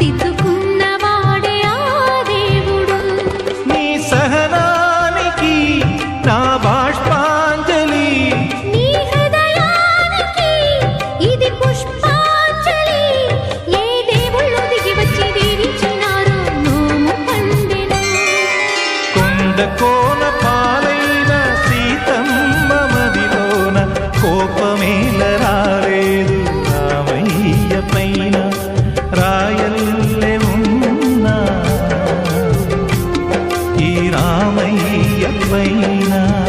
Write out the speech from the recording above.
తిద్దుకున్నవాడే ఆ దేవుడు. నీ సహనానికి నా బాష్పాంజలి. నీ హృదయానికి ఇది పుష్పాంజలి. ఏ దేవుళ్ళు దిగి వచ్చి కోన పాలైన సీతమ్మ మదిలోన కోప ఉన్నా